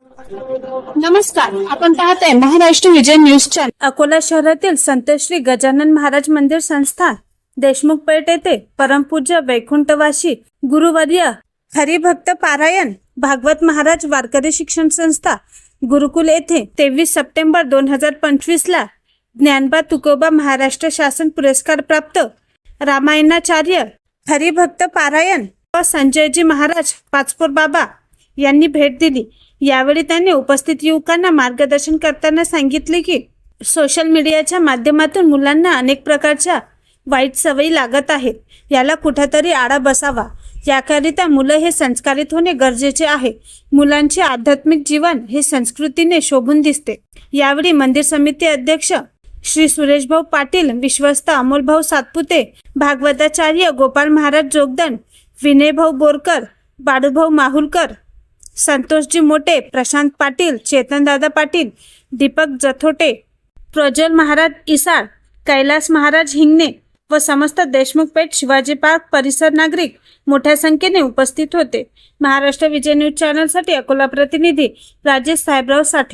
नमस्कार आपण पाहत आहे महाराष्ट्र विजय न्यूज चॅनल. अकोला शहरातील संत श्री गजानन महाराज मंदिर संस्था देशमुख पेठ येथे परमपूज्य वैकुंठवासी गुरुवर्य हरिभक्त पारायण भागवत महाराज वारकरी शिक्षण संस्था गुरुकुल येथे तेवीस सप्टेंबर दोन हजार पंचवीस ला ज्ञानबा तुकोबा महाराष्ट्र शासन पुरस्कार प्राप्त. रामायणाचार्य हरिभक्त पारायण व संजयजी महाराज पाचपूर बाबा यांनी भेट दिली. यावेळी त्यांनी उपस्थित युवकांना मार्गदर्शन करताना सांगितले की सोशल मीडियाच्या माध्यमातून मुलांना अनेक प्रकारच्या वाईट सवयी लागत आहेत. याला कुठेतरी आळा बसावा. याकरिता मुलं हे संस्कारित होणे गरजेचे आहे. मुलांचे आध्यात्मिक जीवन हे संस्कृतीने शोभून दिसते. यावेळी मंदिर समिती अध्यक्ष श्री सुरेशभाऊ पाटील विश्वस्त अमोलभाऊ सातपुते भागवताचार्य गोपाल महाराज जोगदन विनयभाऊ बोरकर बाळूभाऊ माहुलकर संतोषजी मोटे प्रशांत पाटील चेतनदादा पाटील दीपक जथोटे प्रज्वल महाराज इसाळ कैलास महाराज हिंगणे व समस्त देशमुख पेठ शिवाजी पार्क परिसर नागरिक मोठ्या संख्येने उपस्थित होते. महाराष्ट्र विजय न्यूज चॅनलसाठी अकोला प्रतिनिधी राजेश साहेबराव साठे.